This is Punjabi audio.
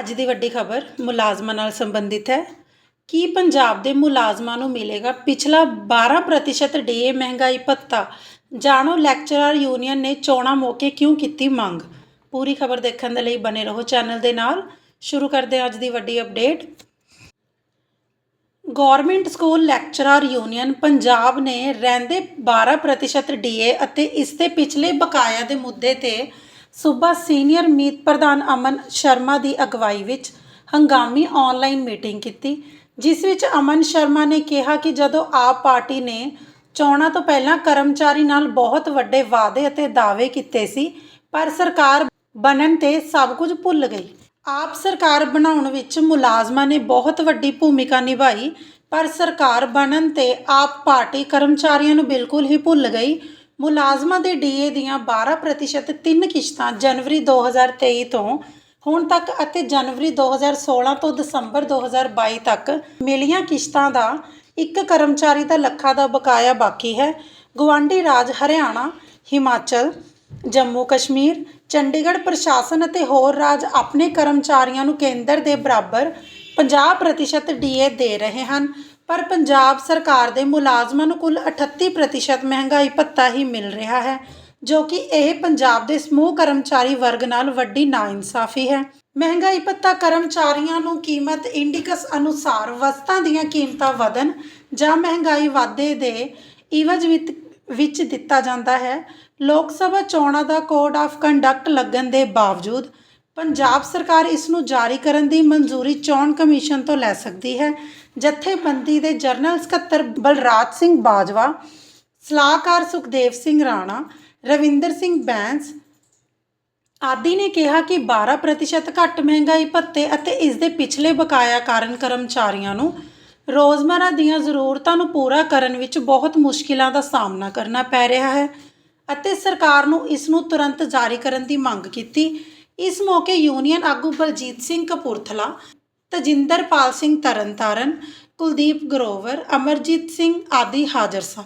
ਅੱਜ ਦੀ ਵੱਡੀ ਖਬਰ ਮੁਲਾਜ਼ਮਾਂ ਨਾਲ ਸੰਬੰਧਿਤ ਹੈ। ਕੀ ਪੰਜਾਬ ਦੇ ਮੁਲਾਜ਼ਮਾਂ ਨੂੰ ਮਿਲੇਗਾ ਪਿਛਲਾ 12% ਡੀਏ ਮਹਿੰਗਾਈ ਭੱਤਾ? ਜਾਣੋ, ਲੈਕਚਰਰ ਯੂਨੀਅਨ ਨੇ ਚੋਣਾਂ ਮੌਕੇ ਕਿਉਂ ਕੀਤੀ ਮੰਗ? ਪੂਰੀ ਖਬਰ ਦੇਖਣ ਦੇ ਲਈ ਬਨੇ ਰਹੋ ਚੈਨਲ ਦੇ ਨਾਲ। ਸ਼ੁਰੂ ਕਰਦੇ ਹਾਂ ਅੱਜ ਦੀ ਵੱਡੀ update. Government school lecturer union Punjab ਨੇ ਰਹਿੰਦੇ 12% ਡੀਏ ਅਤੇ ਇਸ ਦੇ ਪਿਛਲੇ ਬਕਾਇਆ ਦੇ ਮੁੱਦੇ ਤੇ ਸੂਬਾ ਸੀਨੀਅਰ ਮੀਤ ਪ੍ਰਧਾਨ ਅਮਨ ਸ਼ਰਮਾ ਦੀ ਅਗਵਾਈ ਵਿੱਚ ਹੰਗਾਮੀ ਆਨਲਾਈਨ ਮੀਟਿੰਗ ਕੀਤੀ, ਜਿਸ ਵਿੱਚ ਅਮਨ ਸ਼ਰਮਾ ਨੇ ਕਿਹਾ ਕਿ ਜਦੋਂ ਆਪ ਪਾਰਟੀ ਨੇ ਚੋਣਾਂ ਤੋਂ ਪਹਿਲਾਂ ਕਰਮਚਾਰੀ ਨਾਲ ਬਹੁਤ ਵੱਡੇ ਵਾਅਦੇ ਅਤੇ ਦਾਅਵੇ ਕੀਤੇ ਸੀ, ਪਰ ਸਰਕਾਰ ਬਣਨ ਤੇ ਸਭ ਕੁਝ ਭੁੱਲ ਗਈ। ਆਪ ਸਰਕਾਰ ਬਣਾਉਣ ਵਿੱਚ ਮੁਲਾਜ਼ਮਾਂ ਨੇ ਬਹੁਤ ਵੱਡੀ ਭੂਮਿਕਾ ਨਿਭਾਈ, ਪਰ ਸਰਕਾਰ ਬਣਨ ਤੇ ਆਪ ਪਾਰਟੀ ਕਰਮਚਾਰੀਆਂ ਨੂੰ ਬਿਲਕੁਲ ਹੀ ਭੁੱਲ ਗਈ। ਮੁਲਾਜ਼ਮਾਂ ਦੇ ਡੀਏ ਦੀਆਂ 12% ਤਿੰਨ ਕਿਸ਼ਤਾਂ ਜਨਵਰੀ 2023 ਤੋਂ ਹੁਣ ਤੱਕ ਅਤੇ ਜਨਵਰੀ 2016 ਤੋਂ ਦਸੰਬਰ 2022 ਤੱਕ ਮਿਲੀਆਂ ਕਿਸ਼ਤਾਂ ਦਾ ਇੱਕ ਕਰਮਚਾਰੀ ਦਾ ਲੱਖਾਂ ਦਾ ਬਕਾਇਆ ਬਾਕੀ ਹੈ। ਗਵਾਂਢੀ ਰਾਜ ਹਰਿਆਣਾ, ਹਿਮਾਚਲ, ਜੰਮੂ ਕਸ਼ਮੀਰ, ਚੰਡੀਗੜ੍ਹ ਪ੍ਰਸ਼ਾਸਨ ਅਤੇ ਹੋਰ ਰਾਜ ਆਪਣੇ ਕਰਮਚਾਰੀਆਂ ਨੂੰ ਕੇਂਦਰ ਦੇ ਬਰਾਬਰ 50% ਡੀਏ ਦੇ ਰਹੇ ਹਨ। ਪਰ ਪੰਜਾਬ ਸਰਕਾਰ ਦੇ ਮੁਲਾਜ਼ਮਾਂ ਨੂੰ ਕੁੱਲ 38% ਮਹਿੰਗਾਈ ਭੱਤਾ ਹੀ ਮਿਲ ਰਿਹਾ ਹੈ, ਜੋ ਕਿ ਇਹ ਪੰਜਾਬ ਦੇ ਸਮੂਹ ਕਰਮਚਾਰੀ ਵਰਗ ਨਾਲ ਵੱਡੀ ਨਾਇਨਸਾਫੀ ਹੈ। ਮਹਿੰਗਾਈ ਭੱਤਾ ਕਰਮਚਾਰੀਆਂ ਨੂੰ ਕੀਮਤ ਇੰਡਿਕਸ ਅਨੁਸਾਰ ਵਸਤਾਂ ਦੀਆਂ ਕੀਮਤਾਂ ਵਧਣ ਜਾਂ ਮਹਿੰਗਾਈ ਵਾਧੇ ਦੇ ਇਵਜ ਵਿੱਚ ਵਿੱਚ ਦਿੱਤਾ ਜਾਂਦਾ ਹੈ। ਲੋਕ ਸਭਾ ਚੋਣਾਂ ਦਾ ਕੋਡ ਆਫ ਕੰਡਕਟ ਲੱਗਣ ਦੇ ਬਾਵਜੂਦ ਪੰਜਾਬ ਸਰਕਾਰ ਇਸ ਨੂੰ ਜਾਰੀ ਕਰਨ ਦੀ ਮਨਜ਼ੂਰੀ ਚੋਣ ਕਮਿਸ਼ਨ ਤੋਂ ਲੈ ਸਕਦੀ ਹੈ। ਜਥੇਬੰਦੀ ਦੇ ਜਨਰਲ ਸਕੱਤਰ ਬਲਰਾਜ ਸਿੰਘ ਬਾਜਵਾ, ਸਲਾਹਕਾਰ ਸੁਖਦੇਵ ਸਿੰਘ ਰਾਣਾ, ਰਵਿੰਦਰ ਸਿੰਘ ਬੈਂਸ ਆਦਿ ਨੇ ਕਿਹਾ ਕਿ 12% ਘੱਟ ਮਹਿੰਗਾਈ ਭੱਤੇ ਅਤੇ ਇਸ ਦੇ ਪਿਛਲੇ ਬਕਾਇਆ ਕਾਰਨ ਕਰਮਚਾਰੀਆਂ ਨੂੰ ਰੋਜ਼ਮਰਾ ਦੀਆਂ ਜ਼ਰੂਰਤਾਂ ਨੂੰ ਪੂਰਾ ਕਰਨ ਵਿੱਚ ਬਹੁਤ ਮੁਸ਼ਕਿਲਾਂ ਦਾ ਸਾਹਮਣਾ ਕਰਨਾ ਪੈ ਰਿਹਾ ਹੈ ਅਤੇ ਸਰਕਾਰ ਨੂੰ ਇਸ ਨੂੰ ਤੁਰੰਤ ਜਾਰੀ ਕਰਨ ਦੀ ਮੰਗ ਕੀਤੀ। ਇਸ ਮੌਕੇ ਯੂਨੀਅਨ ਆਗੂ ਬਲਜੀਤ ਸਿੰਘ ਕਪੂਰਥਲਾ, ਤਜਿੰਦਰਪਾਲ ਸਿੰਘ ਤਰਨਤਾਰਨ, ਕੁਲਦੀਪ ਗਰੋਵਰ, ਅਮਰਜੀਤ ਸਿੰਘ ਆਦਿ ਹਾਜ਼ਰ ਸਨ।